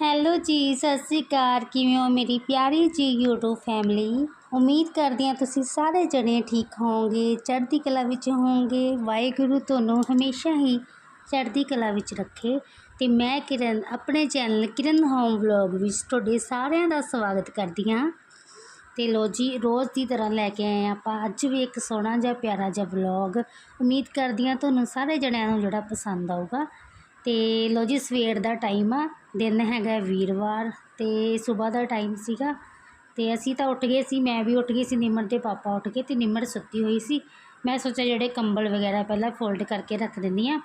Hello ਜੀ, ਸਤਿ ਸ਼੍ਰੀ ਅਕਾਲ। ਕਿਵੇਂ ਹੋ ਮੇਰੀ ਪਿਆਰੀ ਜੀ YouTube ਫੈਮਿਲੀ ਉਮੀਦ ਕਰਦੀ ਹਾਂ ਤੁਸੀਂ ਸਾਰੇ ਜਣੇ ਠੀਕ ਹੋਵੋਗੇ, ਚੜ੍ਹਦੀ ਕਲਾ ਵਿੱਚ ਹੋਵੋਗੇ। ਵਾਹਿਗੁਰੂ ਤੁਹਾਨੂੰ ਹਮੇਸ਼ਾ ਹੀ ਚੜ੍ਹਦੀ ਕਲਾ ਵਿੱਚ ਰੱਖੇ। ਤੇ ਮੈਂ ਕਿਰਨ, ਆਪਣੇ ਚੈਨਲ ਕਿਰਨ ਹੋਮ ਵਲੌਗ ਵਿੱਚ ਤੁਹਾਡੇ ਸਾਰਿਆਂ ਦਾ ਸਵਾਗਤ ਕਰਦੀ ਹਾਂ। ਤੇ ਲੋ ਜੀ, ਰੋਜ਼ ਦੀ ਤਰ੍ਹਾਂ ਲੈ ਕੇ ਆਏ ਹਾਂ ਆਪਾਂ। ਅੱਜ ਵੀ ਇੱਕ ਸੋਹਣਾ ਜਿਹਾ ਪਿਆਰਾ ਜਿਹਾ ਵਲੌਗ ਉਮੀਦ ਕਰਦੀ ਹਾਂ ਤੁਹਾਨੂੰ ਸਾਰੇ ਜਣਿਆਂ ਨੂੰ ਜਿਹੜਾ ਪਸੰਦ ਆਊਗਾ। ਤੇ ਲੋ ਜੀ, ਸਵੇਰ ਦਾ ਟਾਈਮ ਆ। ਦਿਨ ਹੈਗਾ ਵੀਰਵਾਰ ਅਤੇ ਸਵੇਰ ਦਾ ਟਾਈਮ ਸੀਗਾ ਅਤੇ ਅਸੀਂ ਤਾਂ ਉੱਠ ਗਏ ਸੀ, ਮੈਂ ਵੀ ਉੱਠ ਗਈ ਸੀ, ਨਿਮਰ ਦੇ ਪਾਪਾ ਉੱਠ ਗਏ ਅਤੇ ਨਿਮਰ ਸੁੱਤੀ ਹੋਈ ਸੀ। ਮੈਂ ਸੋਚਿਆ ਜਿਹੜੇ ਕੰਬਲ ਵਗੈਰਾ ਪਹਿਲਾਂ ਫੋਲਡ ਕਰਕੇ ਰੱਖ ਦਿੰਦੀ ਹਾਂ।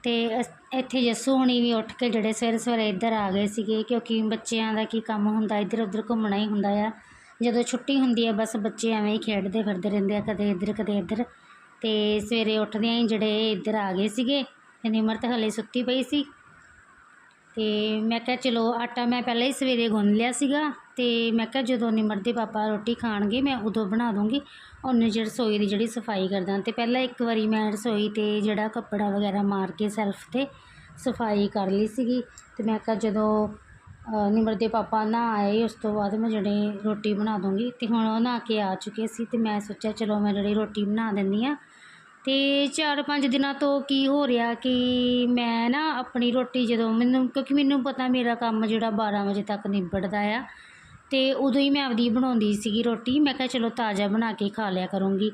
ਅਤੇ ਅਸ- ਇੱਥੇ ਜੱਸੂ ਹੁਣੀ ਵੀ ਉੱਠ ਕੇ ਜਿਹੜੇ ਸਵੇਰੇ ਸਵੇਰੇ ਇੱਧਰ ਆ ਗਏ ਸੀਗੇ ਕਿਉਂਕਿ ਬੱਚਿਆਂ ਦਾ ਕੀ ਕੰਮ ਹੁੰਦਾ ਇੱਧਰ ਉੱਧਰ ਘੁੰਮਣਾ ਹੀ ਹੁੰਦਾ ਆ। ਜਦੋਂ ਛੁੱਟੀ ਹੁੰਦੀ ਆ, ਬਸ ਬੱਚੇ ਐਵੇਂ ਹੀ ਖੇਡਦੇ ਫਿਰਦੇ ਰਹਿੰਦੇ ਆ ਕਦੇ ਇੱਧਰ ਕਦੇ ਇੱਧਰ। ਅਤੇ ਸਵੇਰੇ ਉੱਠਦਿਆਂ ਹੀ ਜਿਹੜੇ ਇੱਧਰ ਆ ਗਏ ਸੀਗੇ ਤੇ ਨਿਮਰਤ ਤਾਂ ਹਲੇ ਸੁੱਤੀ ਪਈ ਸੀ। ਤੇ ਮੈਂ ਕਿਹਾ ਚਲੋ ਆਟਾ ਮੈਂ ਪਹਿਲਾਂ ਹੀ ਸਵੇਰੇ ਗੁੰਨ ਲਿਆ ਸੀਗਾ ਤੇ ਮੈਂ ਕਿਹਾ ਜਦੋਂ ਨਿਮਰ ਦੇ ਪਾਪਾ ਰੋਟੀ ਖਾਣਗੇ ਮੈਂ ਉਦੋਂ ਬਣਾ ਦੂੰਗੀ। ਉਹਨੇ ਜਿਹੜੀ ਰਸੋਈ ਦੀ ਜਿਹੜੀ ਸਫ਼ਾਈ ਕਰਦਾ ਤੇ ਪਹਿਲਾਂ ਇੱਕ ਵਾਰੀ ਮੈਂ ਰਸੋਈ ਤੇ ਜਿਹੜਾ ਕੱਪੜਾ ਵਗੈਰਾ ਮਾਰ ਕੇ ਸੈਲਫ ਤੇ ਸਫ਼ਾਈ ਕਰ ਲਈ ਸੀਗੀ ਤੇ ਮੈਂ ਕਿਹਾ ਜਦੋਂ ਅ, ਨਿਮਰ ਦੇ ਪਾਪਾ ਨਾ ਆਏ ਉਸ ਤੋਂ ਬਾਅਦ ਮੈਂ ਜਿਹੜੇ ਰੋਟੀ ਬਣਾ ਦੂੰਗੀ ਤੇ ਹੁਣ ਉਹ ਨਹਾ ਕੇ ਆ ਚੁੱਕੇ ਸੀ ਤੇ ਮੈਂ ਸੋਚਿਆ ਚਲੋ ਮੈਂ ਜਿਹੜੀ ਰੋਟੀ ਬਣਾ ਦਿੰਦੀ ਆ ਅਤੇ ਚਾਰ ਪੰਜ ਦਿਨਾਂ ਤੋਂ ਕੀ ਹੋ ਰਿਹਾ ਕਿ ਮੈਂ ਨਾ ਆਪਣੀ ਰੋਟੀ ਜਦੋਂ ਮੈਨੂੰ, ਕਿਉਂਕਿ ਮੈਨੂੰ ਪਤਾ ਮੇਰਾ ਕੰਮ ਜਿਹੜਾ 12 ਵਜੇ ਤੱਕ ਨਿਬੜਦਾ ਆ ਅਤੇ ਉਦੋਂ ਹੀ ਮੈਂ ਆਪਦੀ ਬਣਾਉਂਦੀ ਸੀਗੀ ਰੋਟੀ। ਮੈਂ ਕਿਹਾ ਚਲੋ ਤਾਜ਼ਾ ਬਣਾ ਕੇ ਖਾ ਲਿਆ ਕਰੂੰਗੀ।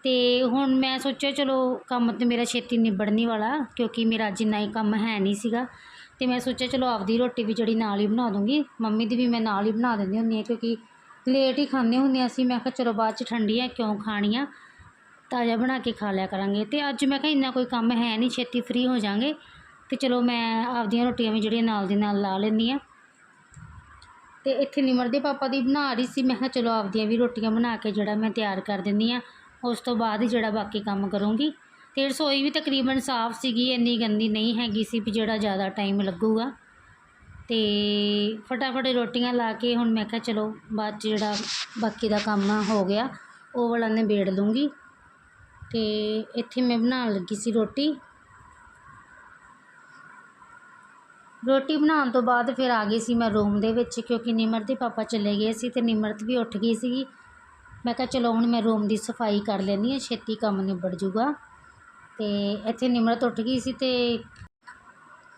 ਅਤੇ ਹੁਣ ਮੈਂ ਸੋਚਿਆ ਚਲੋ ਕੰਮ ਤਾਂ ਮੇਰਾ ਛੇਤੀ ਨਿਬੜਨ ਹੀ ਵਾਲਾ, ਕਿਉਂਕਿ ਮੇਰਾ ਅੱਜ ਇੰਨਾ ਹੀ ਕੰਮ ਹੈ ਨਹੀਂ ਸੀਗਾ। ਅਤੇ ਮੈਂ ਸੋਚਿਆ ਚਲੋ ਆਪਦੀ ਰੋਟੀ ਵੀ ਜਿਹੜੀ ਨਾਲ ਹੀ ਬਣਾ ਦੂੰਗੀ। ਮੰਮੀ ਦੀ ਵੀ ਮੈਂ ਨਾਲ ਹੀ ਬਣਾ ਦਿੰਦੀ ਹੁੰਦੀ ਹਾਂ, ਕਿਉਂਕਿ ਲੇਟ ਹੀ ਖਾਂਦੇ ਹੁੰਦੇ ਹਾਂ ਅਸੀਂ। ਮੈਂ ਕਿਹਾ ਚਲੋ ਬਾਅਦ ਚ ਠੰਡੀਆਂ ਕਿਉਂ ਖਾਣੀਆਂ? ਤਾਜ਼ਾ ਬਣਾ ਕੇ ਖਾ ਲਿਆ ਕਰਾਂਗੇ। ਤੇ ਅੱਜ ਮੈਂ ਕਿਹਾ ਇੰਨਾ ਕੋਈ ਕੰਮ ਹੈ ਨਹੀਂ, ਛੇਤੀ ਫ੍ਰੀ ਹੋ ਜਾਾਂਗੇ। ਤੇ ਚਲੋ ਮੈਂ ਆਪਦੀਆਂ ਰੋਟੀਆਂ ਵੀ ਜਿਹੜੀਆਂ ਨਾਲ ਦੀ ਨਾਲ ਲਾ ਲੈਂਦੀ ਆ ਤੇ ਇੱਥੇ ਨਿਮਰ ਦੇ ਪਾਪਾ ਦੀ ਬਣਾ ਰਹੀ ਸੀ। ਮੈਂ ਕਿਹਾ ਚਲੋ ਆਪਦੀਆਂ ਵੀ ਰੋਟੀਆਂ ਬਣਾ ਕੇ ਜਿਹੜਾ ਮੈਂ ਤਿਆਰ ਕਰ ਦਿੰਦੀ ਆ ਉਸ ਤੋਂ ਬਾਅਦ ਹੀ ਜਿਹੜਾ ਬਾਕੀ ਕੰਮ ਕਰੂੰਗੀ। ਤੇ ਰਸੋਈ ਵੀ ਤਕਰੀਬਨ ਸਾਫ਼ ਸੀਗੀ, ਇੰਨੀ ਗੰਦੀ ਨਹੀਂ ਹੈਗੀ ਸੀ ਵੀ ਜਿਹੜਾ ਜ਼ਿਆਦਾ ਟਾਈਮ ਲੱਗੂਗਾ। ਤੇ ਫਟਾਫਟ ਰੋਟੀਆਂ ਲਾ ਕੇ ਹੁਣ ਮੈਂ ਕਿਹਾ ਚਲੋ ਬਾਅਦ 'ਚ ਜਿਹੜਾ ਬਾਕੀ ਦਾ ਕੰਮ ਹੋ ਗਿਆ, ਉਹ ਵਾਲਾ ਨਿਬੇੜ ਲੂੰਗੀ। ਤੇ ਇੱਥੇ ਮੈਂ ਬਣਾਉਣ ਲੱਗੀ ਸੀ ਰੋਟੀ। ਰੋਟੀ ਬਣਾਉਣ ਤੋਂ ਬਾਅਦ ਫਿਰ ਆ ਗਈ ਸੀ ਮੈਂ ਰੂਮ ਦੇ ਵਿੱਚ ਕਿਉਂਕਿ ਨਿਮਰ ਦੇ ਪਾਪਾ ਚਲੇ ਗਏ ਸੀ ਤੇ ਨਿਮਰਤ ਵੀ ਉੱਠ ਗਈ ਸੀਗੀ। ਮੈਂ ਕਿਹਾ ਚਲੋ ਹੁਣ ਮੈਂ ਰੂਮ ਦੀ ਸਫ਼ਾਈ ਕਰ ਲੈਂਦੀ ਹਾਂ, ਛੇਤੀ ਕੰਮ ਨਿਬੜ ਜੂਗਾ ਤੇ ਇੱਥੇ ਨਿਮਰਤ ਉੱਠ ਗਈ ਸੀ ਤੇ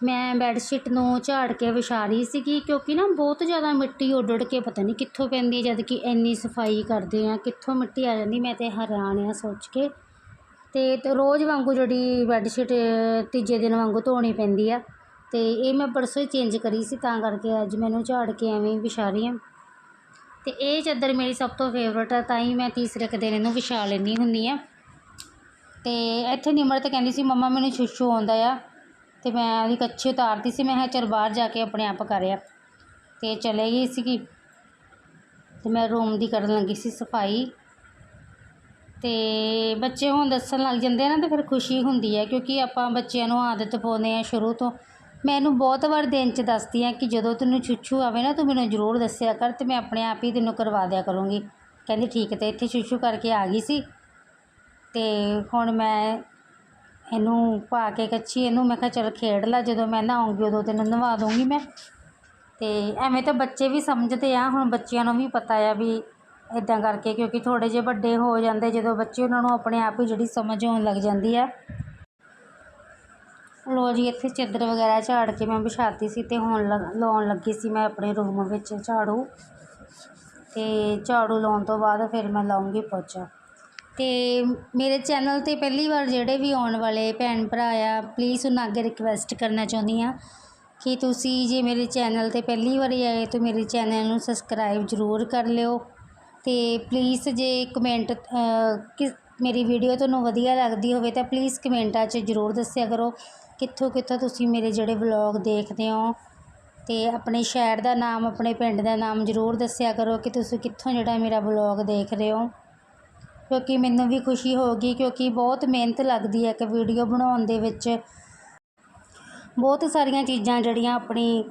ਮੈਂ ਬੈੱਡ ਸ਼ੀਟ ਨੂੰ ਝਾੜ ਕੇ ਵਿਛਾ ਰਹੀ ਸੀਗੀ ਕਿਉਂਕਿ ਨਾ ਬਹੁਤ ਜ਼ਿਆਦਾ ਮਿੱਟੀ ਉੱਡ ਉੱਡ ਕੇ ਪਤਾ ਨਹੀਂ ਕਿੱਥੋਂ ਪੈਂਦੀ ਹੈ ਜਦ ਕਿ ਇੰਨੀ ਸਫ਼ਾਈ ਕਰਦੇ ਆ ਕਿੱਥੋਂ ਮਿੱਟੀ ਆ ਜਾਂਦੀ ਮੈਂ ਤੇ ਹੈਰਾਨ ਆ ਸੋਚ ਕੇ। ਅਤੇ ਰੋਜ਼ ਵਾਂਗੂ ਜਿਹੜੀ ਬੈੱਡਸ਼ੀਟ ਤੀਜੇ ਦਿਨ ਵਾਂਗੂ ਧੋਣੀ ਪੈਂਦੀ ਆ। ਅਤੇ ਇਹ ਮੈਂ ਪਰਸੋਂ ਹੀ ਚੇਂਜ ਕਰੀ ਸੀ, ਤਾਂ ਕਰਕੇ ਅੱਜ ਮੈਨੂੰ ਝਾੜ ਕੇ ਐਵੇਂ ਵਿਛਾ ਰਹੀ ਹਾਂ ਅਤੇ ਇਹ ਚਾਦਰ ਮੇਰੀ ਸਭ ਤੋਂ ਫੇਵਰਟ ਆ, ਤਾਂ ਹੀ ਮੈਂ ਤੀਸਰੇ ਕੁ ਦਿਨ ਇਹਨੂੰ ਵਿਛਾ ਲੈਂਦੀ ਹੁੰਦੀ ਆ। ਅਤੇ ਇੱਥੇ ਨਿਮਰਤ ਕਹਿੰਦੀ ਸੀ, ਮੰਮਾ, ਮੈਨੂੰ ਛੁਛੂ ਆਉਂਦਾ ਆ। ਅਤੇ ਮੈਂ ਉਹਦੀ ਕੱਛੀ ਉਤਾਰਤੀ ਸੀ, ਮੈਂ ਕਿਹਾ, ਚਲ ਬਾਹਰ ਜਾ ਕੇ ਆਪਣੇ ਆਪ ਕਰਿਆ ਅਤੇ ਚਲੇ ਗਈ ਸੀਗੀ। ਅਤੇ ਮੈਂ ਰੂਮ ਦੀ ਕਰਨ ਲੱਗੀ ਸੀ ਸਫ਼ਾਈ। ਅਤੇ ਬੱਚੇ ਹੁਣ ਦੱਸਣ ਲੱਗ ਜਾਂਦੇ ਆ ਨਾ ਤਾਂ ਫਿਰ ਖੁਸ਼ੀ ਹੁੰਦੀ ਹੈ ਕਿਉਂਕਿ ਆਪਾਂ ਬੱਚਿਆਂ ਨੂੰ ਆਦਤ ਪਾਉਂਦੇ ਹਾਂ ਸ਼ੁਰੂ ਤੋਂ। ਮੈਂ ਇਹਨੂੰ ਬਹੁਤ ਵਾਰ ਦਿਨ 'ਚ ਦੱਸਦੀ ਹਾਂ ਕਿ ਜਦੋਂ ਤੈਨੂੰ ਛੁੱਛੂ ਆਵੇ ਨਾ ਤੂੰ ਮੈਨੂੰ ਜ਼ਰੂਰ ਦੱਸਿਆ ਕਰ ਅਤੇ ਮੈਂ ਆਪਣੇ ਆਪ ਹੀ ਤੈਨੂੰ ਕਰਵਾ ਦਿਆ ਕਰੂੰਗੀ। ਕਹਿੰਦੀ ਠੀਕ ਹੈ ਇੱਥੇ ਛੁੱਛੂ ਕਰਕੇ ਆ ਗਈ ਸੀ। ਅਤੇ ਹੁਣ ਮੈਂ ਇਹਨੂੰ ਪਾ ਕੇ ਕੱਚੀ ਇਹਨੂੰ ਮੈਂ ਕਿਹਾ ਚਲ ਖੇਡ ਲੈ, ਜਦੋਂ ਮੈਂ ਨਹਾਉਂਗੀ ਉਦੋਂ ਤੈਨੂੰ ਨਵਾ ਦੂੰਗੀ ਮੈਂ। ਅਤੇ ਐਵੇਂ ਤਾਂ ਬੱਚੇ ਵੀ ਸਮਝਦੇ ਆ, ਹੁਣ ਬੱਚਿਆਂ ਨੂੰ ਵੀ ਪਤਾ ਆ ਵੀ ਇੱਦਾਂ ਕਰਕੇ ਕਿਉਂਕਿ ਥੋੜ੍ਹੇ ਜਿਹੇ ਵੱਡੇ ਹੋ ਜਾਂਦੇ, ਜਦੋਂ ਬੱਚੇ ਉਹਨਾਂ ਨੂੰ ਆਪਣੇ ਆਪ ਹੀ ਜਿਹੜੀ ਸਮਝ ਆਉਣ ਲੱਗ ਜਾਂਦੀ ਆ। ਲੋ ਜੀ, ਇੱਥੇ ਚਾਦਰ ਵਗੈਰਾ ਝਾੜ ਕੇ ਮੈਂ ਵਿਛਾਤੀ ਸੀ ਤੇ ਹੁਣ ਲ- ਲਾਉਣ ਲੱਗੀ ਸੀ ਮੈਂ ਆਪਣੇ ਰੂਮ ਵਿੱਚ ਝਾੜੂ। ਤੇ ਝਾੜੂ ਲਾਉਣ ਤੋਂ ਬਾਅਦ ਫਿਰ ਮੈਂ ਲਾਉਂਗੀ ਪੋਚਾ। ਤੇ ਮੇਰੇ ਚੈਨਲ ਤੇ ਪਹਿਲੀ ਵਾਰ ਜਿਹੜੇ ਵੀ ਆਉਣ ਵਾਲੇ ਭੈਣ ਭਰਾ ਆ ਪਲੀਜ਼ ਉਹਨਾਂ ਅੱਗੇ ਰਿਕਵੈਸਟ ਕਰਨਾ ਚਾਹੁੰਦੀ ਆ ਕਿ ਤੁਸੀਂ ਜੇ ਮੇਰੇ ਚੈਨਲ ਤੇ ਪਹਿਲੀ ਵਾਰੀ ਆਏ, ਤਾਂ ਮੇਰੇ ਚੈਨਲ ਨੂੰ ਸਬਸਕ੍ਰਾਈਬ ਜ਼ਰੂਰ ਕਰ ਲਿਓ। ਅਤੇ ਪਲੀਜ਼ ਜੇ ਕਮੈਂਟ ਕਿਸ ਮੇਰੀ ਵੀਡੀਓ ਤੁਹਾਨੂੰ ਵਧੀਆ ਲੱਗਦੀ ਹੋਵੇ ਤਾਂ ਪਲੀਜ਼ ਕਮੈਂਟਾਂ 'ਚ ਜ਼ਰੂਰ ਦੱਸਿਆ ਕਰੋ ਕਿੱਥੋਂ ਕਿੱਥੋਂ ਤੁਸੀਂ ਮੇਰੇ ਜਿਹੜੇ ਵਲੌਗ ਦੇਖਦੇ ਹੋ ਅਤੇ ਆਪਣੇ ਸ਼ਹਿਰ ਦਾ ਨਾਮ, ਆਪਣੇ ਪਿੰਡ ਦਾ ਨਾਮ ਜ਼ਰੂਰ ਦੱਸਿਆ ਕਰੋ ਕਿ ਤੁਸੀਂ ਕਿੱਥੋਂ ਜਿਹੜਾ ਮੇਰਾ ਵਲੌਗ ਦੇਖ ਰਹੇ ਹੋ। ਕਿਉਂਕਿ ਮੈਨੂੰ ਵੀ ਖੁਸ਼ੀ ਹੋਗੀ ਕਿਉਂਕਿ ਬਹੁਤ ਮਿਹਨਤ ਲੱਗਦੀ ਹੈ ਇੱਕ ਵੀਡੀਓ ਬਣਾਉਣ ਦੇ ਵਿੱਚ। ਬਹੁਤ ਸਾਰੀਆਂ ਚੀਜ਼ਾਂ ਜਿਹੜੀਆਂ ਆਪਣੀ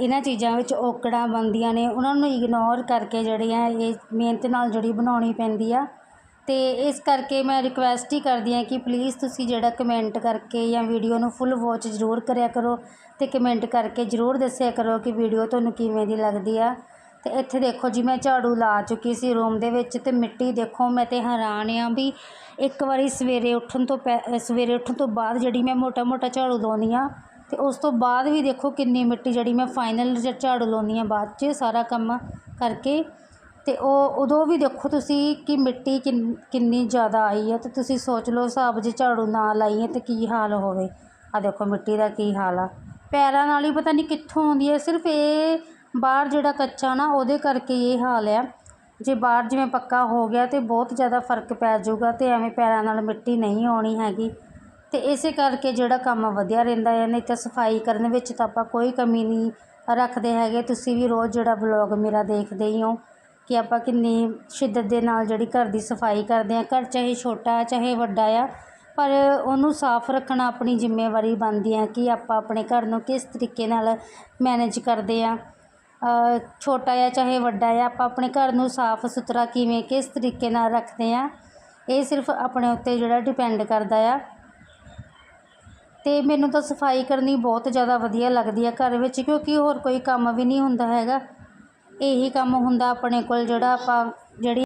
ਇਹਨਾਂ ਚੀਜ਼ਾਂ ਵਿੱਚ ਔਕੜਾਂ ਬਣਦੀਆਂ ਨੇ, ਉਹਨਾਂ ਨੂੰ ਇਗਨੋਰ ਕਰਕੇ ਜਿਹੜੀਆਂ ਇਹ ਮਿਹਨਤ ਨਾਲ ਜਿਹੜੀ ਬਣਾਉਣੀ ਪੈਂਦੀ ਆ। ਅਤੇ ਇਸ ਕਰਕੇ ਮੈਂ ਰਿਕੁਐਸਟ ਹੀ ਕਰਦੀ ਹਾਂ ਕਿ ਪਲੀਜ਼ ਤੁਸੀਂ ਜਿਹੜਾ ਕਮੈਂਟ ਕਰਕੇ ਜਾਂ ਵੀਡੀਓ ਨੂੰ ਫੁੱਲ ਵੋਚ ਜ਼ਰੂਰ ਕਰਿਆ ਕਰੋ ਅਤੇ ਕਮੈਂਟ ਕਰਕੇ ਜ਼ਰੂਰ ਦੱਸਿਆ ਕਰੋ ਕਿ ਵੀਡੀਓ ਤੁਹਾਨੂੰ ਕਿਵੇਂ ਦੀ ਲੱਗਦੀ ਆ। ਅਤੇ ਇੱਥੇ ਦੇਖੋ ਜੀ, ਮੈਂ ਝਾੜੂ ਲਾ ਚੁੱਕੀ ਸੀ ਰੂਮ ਦੇ ਵਿੱਚ ਅਤੇ ਮਿੱਟੀ ਦੇਖੋ, ਮੈਂ ਤਾਂ ਹੈਰਾਨ ਆ ਵੀ ਇੱਕ ਵਾਰੀ ਸਵੇਰੇ ਉੱਠਣ ਤੋਂ ਪਹਿ ਸਵੇਰੇ ਉੱਠਣ ਤੋਂ ਬਾਅਦ ਜਿਹੜੀ ਮੈਂ ਮੋਟਾ ਮੋਟਾ ਝਾੜੂ ਲਾਉਂਦੀ ਹਾਂ ਅਤੇ ਉਸ ਤੋਂ ਬਾਅਦ ਵੀ ਦੇਖੋ ਕਿੰਨੀ ਮਿੱਟੀ ਜਿਹੜੀ ਮੈਂ ਫਾਈਨਲ ਝਾੜੂ ਲਾਉਂਦੀ ਹਾਂ ਬਾਅਦ 'ਚ ਸਾਰਾ ਕੰਮ ਕਰਕੇ ਅਤੇ ਉਹ, ਉਦੋਂ ਵੀ ਦੇਖੋ ਤੁਸੀਂ ਕਿ ਮਿੱਟੀ ਕਿੰਨ, ਕਿੰਨੀ ਜ਼ਿਆਦਾ ਆਈ ਹੈ ਅਤੇ ਤੁਸੀਂ ਸੋਚ ਲਓ ਹਿਸਾਬ ਜੇ ਝਾੜੂ ਨਾ ਲਾਈਏ ਤਾਂ ਕੀ ਹਾਲ ਹੋਵੇ। ਆਹ ਦੇਖੋ ਮਿੱਟੀ ਦਾ ਕੀ ਹਾਲ ਆ। ਪੈਰਾਂ ਨਾਲ ਹੀ ਪਤਾ ਨਹੀਂ ਕਿੱਥੋਂ ਆਉਂਦੀ ਹੈ, ਸਿਰਫ ਇਹ ਬਾਹਰ ਜਿਹੜਾ ਕੱਚਾ ਨਾ ਉਹਦੇ ਕਰਕੇ ਇਹ ਹਾਲ ਆ। ਜੇ ਬਾਹਰ ਜਿਵੇਂ ਪੱਕਾ ਹੋ ਗਿਆ ਤਾਂ ਬਹੁਤ ਜ਼ਿਆਦਾ ਫ਼ਰਕ ਪੈ ਜਾਊਗਾ ਅਤੇ ਐਵੇਂ ਪੈਰਾਂ ਨਾਲ ਮਿੱਟੀ ਨਹੀਂ ਆਉਣੀ ਹੈਗੀ। ਅਤੇ ਇਸੇ ਕਰਕੇ ਜਿਹੜਾ ਕੰਮ ਵਧੀਆ ਰਹਿੰਦਾ ਹੈ, ਨਹੀਂ ਤਾਂ ਸਫ਼ਾਈ ਕਰਨ ਵਿੱਚ ਤਾਂ ਆਪਾਂ ਕੋਈ ਕਮੀ ਨਹੀਂ ਰੱਖਦੇ ਹੈਗੇ। ਤੁਸੀਂ ਵੀ ਰੋਜ਼ ਜਿਹੜਾ ਵਲੋਗ ਮੇਰਾ ਦੇਖਦੇ ਹੀ ਹੋ ਕਿ ਆਪਾਂ ਕਿੰਨੀ ਸ਼ਿੱਦਤ ਦੇ ਨਾਲ ਜਿਹੜੀ ਘਰ ਦੀ ਸਫ਼ਾਈ ਕਰਦੇ ਹਾਂ। ਘਰ ਚਾਹੇ ਛੋਟਾ ਚਾਹੇ ਵੱਡਾ ਆ, ਪਰ ਉਹਨੂੰ ਸਾਫ਼ ਰੱਖਣਾ ਆਪਣੀ ਜ਼ਿੰਮੇਵਾਰੀ ਬਣਦੀ ਹੈ ਕਿ ਆਪਾਂ ਆਪਣੇ ਘਰ ਨੂੰ ਕਿਸ ਤਰੀਕੇ ਨਾਲ ਮੈਨੇਜ ਕਰਦੇ ਆ ਛੋਟਾ ਆ ਚਾਹੇ ਵੱਡਾ ਆ ਆਪਾਂ ਆਪਣੇ ਘਰ ਨੂੰ ਸਾਫ਼ ਸੁਥਰਾ ਕਿਵੇਂ, ਕਿਸ ਤਰੀਕੇ ਨਾਲ ਰੱਖਦੇ ਹਾਂ, ਇਹ ਸਿਰਫ ਆਪਣੇ ਉੱਤੇ ਜਿਹੜਾ ਡਿਪੈਂਡ ਕਰਦਾ ਆ। ਅਤੇ ਮੈਨੂੰ ਤਾਂ ਸਫ਼ਾਈ ਕਰਨੀ ਬਹੁਤ ਜ਼ਿਆਦਾ ਵਧੀਆ ਲੱਗਦੀ ਆ ਘਰ ਵਿੱਚ, ਕਿਉਂਕਿ ਹੋਰ ਕੋਈ ਕੰਮ ਵੀ ਨਹੀਂ ਹੁੰਦਾ ਹੈਗਾ। ਇਹੀ ਕੰਮ ਹੁੰਦਾ ਆਪਣੇ ਕੋਲ ਜਿਹੜਾ ਆਪਾਂ ਜਿਹੜੀ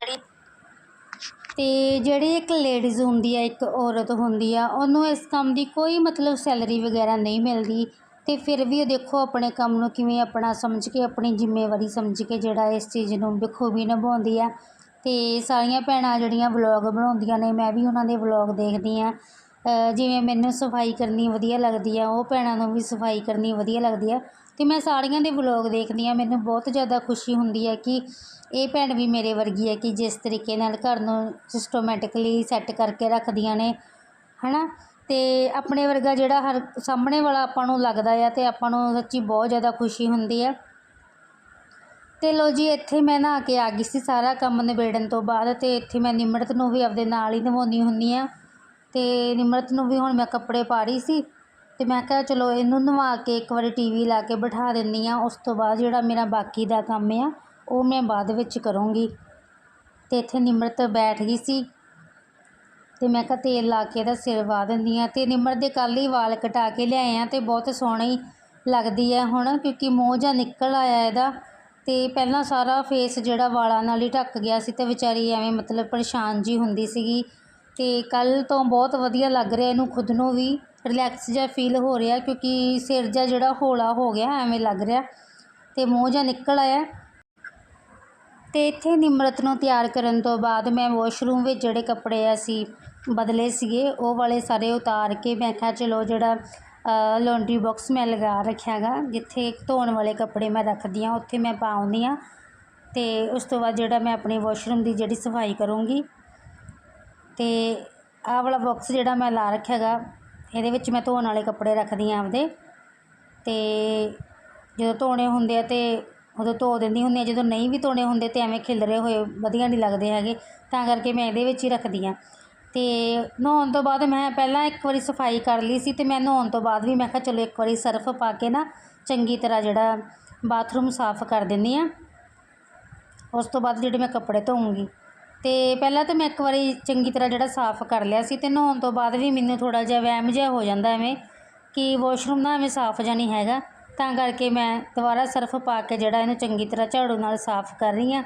ਅਤੇ ਜਿਹੜੀ ਇੱਕ ਲੇਡੀਜ਼ ਹੁੰਦੀ ਆ, ਇੱਕ ਔਰਤ ਹੁੰਦੀ ਆ, ਉਹਨੂੰ ਇਸ ਕੰਮ ਦੀ ਕੋਈ ਮਤਲਬ ਸੈਲਰੀ ਵਗੈਰਾ ਨਹੀਂ ਮਿਲਦੀ। ਅਤੇ ਫਿਰ ਵੀ ਉਹ ਦੇਖੋ ਆਪਣੇ ਕੰਮ ਨੂੰ ਕਿਵੇਂ ਆਪਣਾ ਸਮਝ ਕੇ, ਆਪਣੀ ਜ਼ਿੰਮੇਵਾਰੀ ਸਮਝ ਕੇ ਜਿਹੜਾ ਇਸ ਚੀਜ਼ ਨੂੰ ਬਖੂਬੀ ਨਿਭਾਉਂਦੀ ਆ। ਅਤੇ ਸਾਰੀਆਂ ਭੈਣਾਂ ਜਿਹੜੀਆਂ ਵਲੌਗ ਬਣਾਉਂਦੀਆਂ ਨੇ, ਮੈਂ ਵੀ ਉਹਨਾਂ ਦੇ ਵਲੌਗ ਦੇਖਦੀ ਆ। ਜਿਵੇਂ ਮੈਨੂੰ ਸਫ਼ਾਈ ਕਰਨੀ ਵਧੀਆ ਲੱਗਦੀ ਆ, ਉਹ ਭੈਣਾਂ ਨੂੰ ਵੀ ਸਫ਼ਾਈ ਕਰਨੀ ਵਧੀਆ ਲੱਗਦੀ ਆ। ਅਤੇ ਮੈਂ ਸਾਰੀਆਂ ਦੇ ਵਲੌਗ ਦੇਖਦੀ ਆ, ਮੈਨੂੰ ਬਹੁਤ ਜ਼ਿਆਦਾ ਖੁਸ਼ੀ ਹੁੰਦੀ ਹੈ ਕਿ ਇਹ ਭੈਣ ਵੀ ਮੇਰੇ ਵਰਗੀ ਹੈ ਕਿ ਜਿਸ ਤਰੀਕੇ ਨਾਲ ਘਰ ਨੂੰ ਸਿਸਟੋਮੈਟਿਕਲੀ ਸੈੱਟ ਕਰਕੇ ਰੱਖਦੀਆਂ ਨੇ ਹੈ ਨਾ ਅਤੇ ਆਪਣੇ ਵਰਗਾ ਜਿਹੜਾ ਹਰ ਸਾਹਮਣੇ ਵਾਲਾ ਆਪਾਂ ਨੂੰ ਲੱਗਦਾ ਆ ਅਤੇ ਆਪਾਂ ਨੂੰ ਸੱਚੀ ਬਹੁਤ ਜ਼ਿਆਦਾ ਖੁਸ਼ੀ ਹੁੰਦੀ ਆ। ਤੇ ਲਓ ਜੀ, ਇੱਥੇ ਮੈਂ ਨਹਾ ਕੇ ਆ ਗਈ ਸੀ ਸਾਰਾ ਕੰਮ ਨਿਬੇੜਨ ਤੋਂ ਬਾਅਦ ਅਤੇ ਇੱਥੇ ਮੈਂ ਨਿਮਰਤ ਨੂੰ ਵੀ ਆਪਦੇ ਨਾਲ ਹੀ ਨਵਾਉਂਦੀ ਹੁੰਦੀ ਆ। ਅਤੇ ਨਿਮਰਤ ਨੂੰ ਵੀ ਹੁਣ ਮੈਂ ਕੱਪੜੇ ਪਾ ਰਹੀ ਸੀ ਅਤੇ ਮੈਂ ਕਿਹਾ ਚਲੋ ਇਹਨੂੰ ਨਵਾ ਕੇ ਇੱਕ ਵਾਰੀ ਟੀ ਵੀ ਲਾ ਕੇ ਬਿਠਾ ਦਿੰਦੀ ਆ। ਉਸ ਤੋਂ ਬਾਅਦ ਜਿਹੜਾ ਮੇਰਾ ਬਾਕੀ ਦਾ ਕੰਮ ਆ, ਉਹ ਮੈਂ ਬਾਅਦ ਵਿੱਚ ਕਰੂੰਗੀ। ਅਤੇ ਇੱਥੇ ਨਿਮਰਤ ਬੈਠ ਗਈ ਸੀ। ਅਤੇ ਮੈਂ ਕਿਹਾ ਤੇਲ ਲਾ ਕੇ ਇਹਦਾ ਸਿਰ ਵਾਹ ਦਿੰਦੀ ਹਾਂ ਅਤੇ ਨਿਮਰਤ ਦੇ ਕੱਲ੍ਹ ਹੀ ਵਾਲ ਕਟਾ ਕੇ ਲਿਆਏ ਆ ਅਤੇ ਬਹੁਤ ਸੋਹਣੀ ਲੱਗਦੀ ਹੈ ਹੁਣ ਕਿਉਂਕਿ ਮੂੰਹ ਜਿਹਾ ਨਿਕਲ ਆਇਆ ਇਹਦਾ ਅਤੇ ਪਹਿਲਾਂ ਸਾਰਾ ਫੇਸ ਜਿਹੜਾ ਵਾਲਾਂ ਨਾਲ ਹੀ ਢੱਕ ਗਿਆ ਸੀ ਅਤੇ ਵਿਚਾਰੀ ਐਵੇਂ ਮਤਲਬ ਪਰੇਸ਼ਾਨ ਜਿਹੀ ਹੁੰਦੀ ਸੀਗੀ ਅਤੇ ਕੱਲ੍ਹ ਤੋਂ ਬਹੁਤ ਵਧੀਆ ਲੱਗ ਰਿਹਾ ਇਹਨੂੰ ਖੁਦ ਨੂੰ ਵੀ ਰਿਲੈਕਸ ਜਿਹਾ ਫੀਲ ਹੋ ਰਿਹਾ ਕਿਉਂਕਿ ਸਿਰ ਜਿਹਾ ਜਿਹੜਾ ਹੌਲਾ ਹੋ ਗਿਆ ਐਵੇਂ ਲੱਗ ਰਿਹਾ ਅਤੇ ਮੂੰਹ ਜਿਹਾ ਨਿਕਲ ਆਇਆ। ਅਤੇ ਇੱਥੇ ਨਿਮਰਤ ਨੂੰ ਤਿਆਰ ਕਰਨ ਤੋਂ ਬਾਅਦ ਮੈਂ ਵਾਸ਼ਰੂਮ ਵਿੱਚ ਜਿਹੜੇ ਕੱਪੜੇ ਆ ਸੀ ਬਦਲੇ ਸੀਗੇ, ਉਹ ਵਾਲੇ ਸਾਰੇ ਉਤਾਰ ਕੇ ਮੈਂ ਕਿਹਾ, ਚਲੋ ਜਿਹੜਾ ਲੋਂਡਰੀ ਬਾਕਸ ਮੈਂ ਲਗਾ ਰੱਖਿਆ ਗਾ, ਜਿੱਥੇ ਧੋਣ ਵਾਲੇ ਕੱਪੜੇ ਮੈਂ ਰੱਖਦੀ ਹਾਂ, ਉੱਥੇ ਮੈਂ ਪਾਉਂਦੀ ਹਾਂ ਅਤੇ ਉਸ ਤੋਂ ਬਾਅਦ ਜਿਹੜਾ ਮੈਂ ਆਪਣੀ ਵਾਸ਼ਰੂਮ ਦੀ ਜਿਹੜੀ ਸਫ਼ਾਈ ਕਰੂੰਗੀ ਅਤੇ ਆਹ ਵਾਲਾ ਬਾਕਸ ਜਿਹੜਾ ਮੈਂ ਲਾ ਰੱਖਿਆ ਗਾ, ਇਹਦੇ ਵਿੱਚ ਮੈਂ ਧੋਣ ਵਾਲੇ ਕੱਪੜੇ ਰੱਖਦੀ ਹਾਂ ਆਪਦੇ ਅਤੇ ਜਦੋਂ ਧੋਣੇ ਹੁੰਦੇ ਆ ਤੇ ਉਦੋਂ ਧੋ ਦਿੰਦੀ ਹੁੰਦੀ ਹਾਂ, ਜਦੋਂ ਨਹੀਂ ਵੀ ਧੋਣੇ ਹੁੰਦੇ ਤਾਂ ਐਵੇਂ ਖਿਲਰੇ ਹੋਏ, ਵਧੀਆ ਨਹੀਂ ਲੱਗਦੇ ਹੈਗੇ, ਤਾਂ ਕਰਕੇ ਮੈਂ ਇਹਦੇ ਵਿੱਚ ਹੀ ਰੱਖਦੀ ਹਾਂ। ਅਤੇ ਨਹਾਉਣ ਤੋਂ ਬਾਅਦ ਮੈਂ ਪਹਿਲਾਂ ਇੱਕ ਵਾਰੀ ਸਫ਼ਾਈ ਕਰ ਲਈ ਸੀ ਅਤੇ ਮੈਂ ਨਹਾਉਣ ਤੋਂ ਬਾਅਦ ਵੀ ਮੈਂ ਕਿਹਾ ਚਲੋ ਇੱਕ ਵਾਰੀ ਸਰਫ ਪਾ ਕੇ ਨਾ ਚੰਗੀ ਤਰ੍ਹਾਂ ਜਿਹੜਾ ਬਾਥਰੂਮ ਸਾਫ਼ ਕਰ ਦਿੰਦੀ ਹਾਂ। ਉਸ ਤੋਂ ਬਾਅਦ ਜਿਹੜੇ ਮੈਂ ਕੱਪੜੇ ਧੋਊਂਗੀ। ਅਤੇ ਪਹਿਲਾਂ ਤਾਂ ਮੈਂ ਇੱਕ ਵਾਰੀ ਚੰਗੀ ਤਰ੍ਹਾਂ ਜਿਹੜਾ ਸਾਫ਼ ਕਰ ਲਿਆ ਸੀ ਅਤੇ ਨਹਾਉਣ ਤੋਂ ਬਾਅਦ ਵੀ ਮੈਨੂੰ ਥੋੜ੍ਹਾ ਜਿਹਾ ਵਹਿਮ ਜਿਹਾ ਹੋ ਜਾਂਦਾ ਐਵੇਂ ਕਿ ਵਾਸ਼ਰੂਮ ਨਾ ਐਵੇਂ ਸਾਫ਼ ਜਾਂ ਨਹੀਂ ਹੈਗਾ। ਤਾਂ ਕਰਕੇ ਮੈਂ ਦੁਬਾਰਾ ਸਰਫ ਪਾ ਕੇ ਜਿਹੜਾ ਇਹਨੂੰ ਚੰਗੀ ਤਰ੍ਹਾਂ ਝਾੜੂ ਨਾਲ ਸਾਫ਼ ਕਰ ਰਹੀ ਹਾਂ।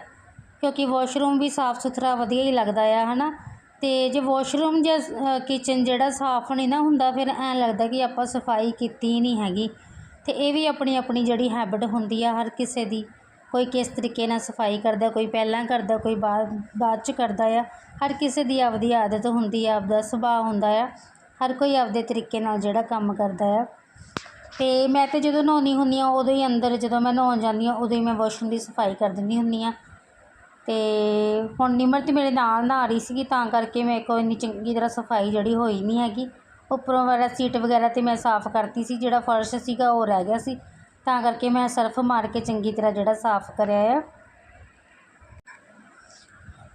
ਕਿਉਂਕਿ ਵਾਸ਼ਰੂਮ ਵੀ ਸਾਫ਼ ਸੁਥਰਾ ਵਧੀਆ ਹੀ ਲੱਗਦਾ ਆ ਹੈ ਨਾ ਅਤੇ ਜੇ ਵਾਸ਼ਰੂਮ ਜਾਂ ਕਿਚਨ ਜਿਹੜਾ ਸਾਫ਼ ਨਹੀਂ ਨਾ ਹੁੰਦਾ, ਫਿਰ ਐਂ ਲੱਗਦਾ ਕਿ ਆਪਾਂ ਸਫ਼ਾਈ ਕੀਤੀ ਨਹੀਂ ਹੈਗੀ। ਅਤੇ ਇਹ ਵੀ ਆਪਣੀ ਆਪਣੀ ਜਿਹੜੀ ਹੈਬਿਟ ਹੁੰਦੀ ਆ ਹਰ ਕਿਸੇ ਦੀ। ਕੋਈ ਕਿਸ ਤਰੀਕੇ ਨਾਲ ਸਫ਼ਾਈ ਕਰਦਾ, ਕੋਈ ਪਹਿਲਾਂ ਕਰਦਾ, ਕੋਈ ਬਾਅਦ ਬਾਅਦ ਚ ਕਰਦਾ ਆ। ਹਰ ਕਿਸੇ ਦੀ ਆਪਦੀ ਆਦਤ ਹੁੰਦੀ ਆ, ਆਪਦਾ ਸੁਭਾਅ ਹੁੰਦਾ ਆ। ਹਰ ਕੋਈ ਆਪਦੇ ਤਰੀਕੇ ਨਾਲ ਜਿਹੜਾ ਕੰਮ ਕਰਦਾ ਆ। ਅਤੇ ਮੈਂ ਤਾਂ ਜਦੋਂ ਨਹਾਉਂਦੀ ਹੁੰਦੀ ਹਾਂ ਉਦੋਂ ਹੀ ਅੰਦਰ ਜਦੋਂ ਮੈਂ ਨਹਾਉਣ ਜਾਂਦੀ ਹਾਂ ਉਦੋਂ ਹੀ ਮੈਂ ਵਾਸ਼ਰੂਮ ਦੀ ਸਫ਼ਾਈ ਕਰ ਦਿੰਦੀ ਹੁੰਦੀ ਹਾਂ ਅਤੇ ਹੁਣ ਨਿਮਰਤ ਮੇਰੇ ਨਾਲ ਨਹਾ ਰਹੀ ਸੀਗੀ, ਤਾਂ ਕਰਕੇ ਮੇਰੇ ਕੋਲ ਇੰਨੀ ਚੰਗੀ ਤਰ੍ਹਾਂ ਸਫ਼ਾਈ ਜਿਹੜੀ ਹੋਈ ਨਹੀਂ ਹੈਗੀ। ਉੱਪਰੋਂ ਵਾਲਾ ਸੀਟ ਵਗੈਰਾ ਤੇ ਮੈਂ ਸਾਫ਼ ਕਰਤੀ ਸੀ, ਜਿਹੜਾ ਫਰਸ਼ ਸੀਗਾ ਉਹ ਰਹਿ ਗਿਆ ਸੀ। ਤਾਂ ਕਰਕੇ ਮੈਂ ਸਰਫ ਮਾਰ ਕੇ ਚੰਗੀ ਤਰ੍ਹਾਂ ਜਿਹੜਾ ਸਾਫ਼ ਕਰਿਆ ਆ।